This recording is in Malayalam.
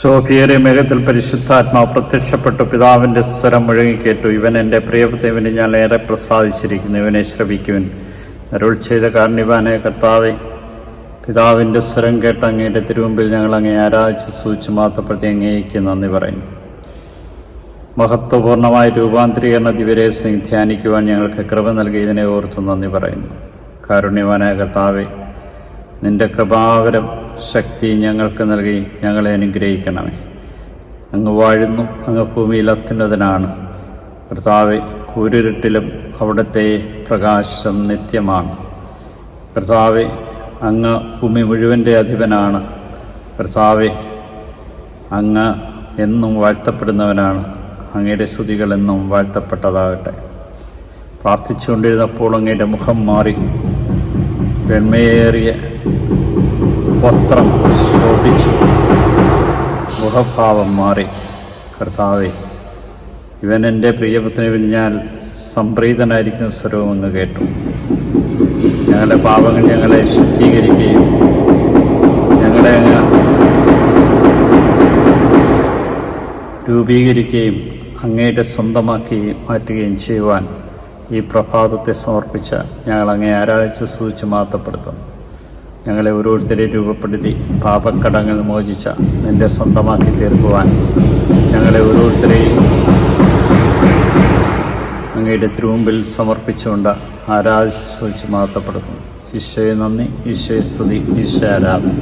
സോഫിയേറിയ മേഘത്തിൽ പരിശുദ്ധാത്മാവ് പ്രത്യക്ഷപ്പെട്ടു. പിതാവിന്റെ സ്വരം മുഴങ്ങിക്കേറ്റു ഇവൻ എന്റെ പ്രിയപ്പെട്ടവന് ഞാൻ ഏറെ പ്രസാദിച്ചിരിക്കുന്നു. ഇവനെ ശ്രവിക്കുവൻ. അരുൾ ചെയ്ത കാർണിവാനെ കർത്താവെ പിതാവിന്റെ സ്വരം കേട്ട അങ്ങയുടെ തിരുമുമ്പിൽ ഞങ്ങൾ അങ്ങേ ആരാധിച്ച് സൂചിച്ച് മാത്രപ്പെടുത്തി അങ്ങേക്ക് നന്ദി പറയുന്നു. മഹത്വപൂർണമായ രൂപാന്തരീകരണ ദിവരെ ധ്യാനിക്കുവാൻ ഞങ്ങൾക്ക് കൃപ നൽകിയതിനെ ഓർത്ത് നന്ദി പറയുന്നു. കാരുണ്യവാനായ കർത്താവെ നിന്റെ കൃപാവരം ശക്തി ഞങ്ങൾക്ക് നൽകി ഞങ്ങളെ അനുഗ്രഹിക്കണമേ. അങ്ങ് വാഴുന്നു അങ്ങ് ഭൂമിയിൽ അത്യുന്നതനാണ്. കർത്താവെ കൂരിരുട്ടിലും അവിടുത്തെ പ്രകാശം നിത്യമാണ്. കർത്താവെ അങ്ങ് ഭൂമി മുഴുവന്റെ അധിപനാണ്. കർത്താവെ അങ്ങ് എന്നും വാഴ്ത്തപ്പെടുന്നവനാണ്. അങ്ങയുടെ സ്തുതികൾ എന്നും വാഴ്ത്തപ്പെട്ടതാകട്ടെ. പ്രാർത്ഥിച്ചുകൊണ്ടിരുന്നപ്പോൾ അങ്ങയുടെ മുഖം മാറി. വെണ്മയേറിയ വസ്ത്രം ശോഭിച്ചു. മുഖഭാവം മാറി. കർത്താവെ ഇവൻ എന്റെ പ്രിയപുത്രനെ ഞാൻ സംപ്രീതനായിരിക്കുന്ന സ്വരവും അങ്ങ് കേട്ടു. ഞങ്ങളുടെ പാപങ്ങൾ ഞങ്ങളെ ശുദ്ധീകരിക്കുകയും ഞങ്ങളെ രൂപീകരിക്കുകയും അങ്ങയുടെ സ്വന്തമാക്കി മാറ്റുകയും ചെയ്യുവാൻ ഈ പ്രഭാതത്തെ സമർപ്പിച്ച ഞങ്ങൾ അങ്ങേ ആരാധിച്ച് സൂചിച്ച് മാത്തപ്പെടുത്തുന്നു ഞങ്ങളെ ഓരോരുത്തരെ രൂപപ്പെടുത്തി പാപക്കടങ്ങൾ മോചിച്ച നിന്റെ സ്വന്തമാക്കി തീർക്കുവാൻ ഞങ്ങളെ ഓരോരുത്തരെയും അങ്ങയുടെ തിരുമുമ്പിൽ സമർപ്പിച്ചുകൊണ്ട് ആരാധിച്ച് സൂചിച്ച് മാറ്റപ്പെടുന്നു ഈശോയെ നന്ദി ഈശോയെ സ്തുതി ഈശോ ആരാധന.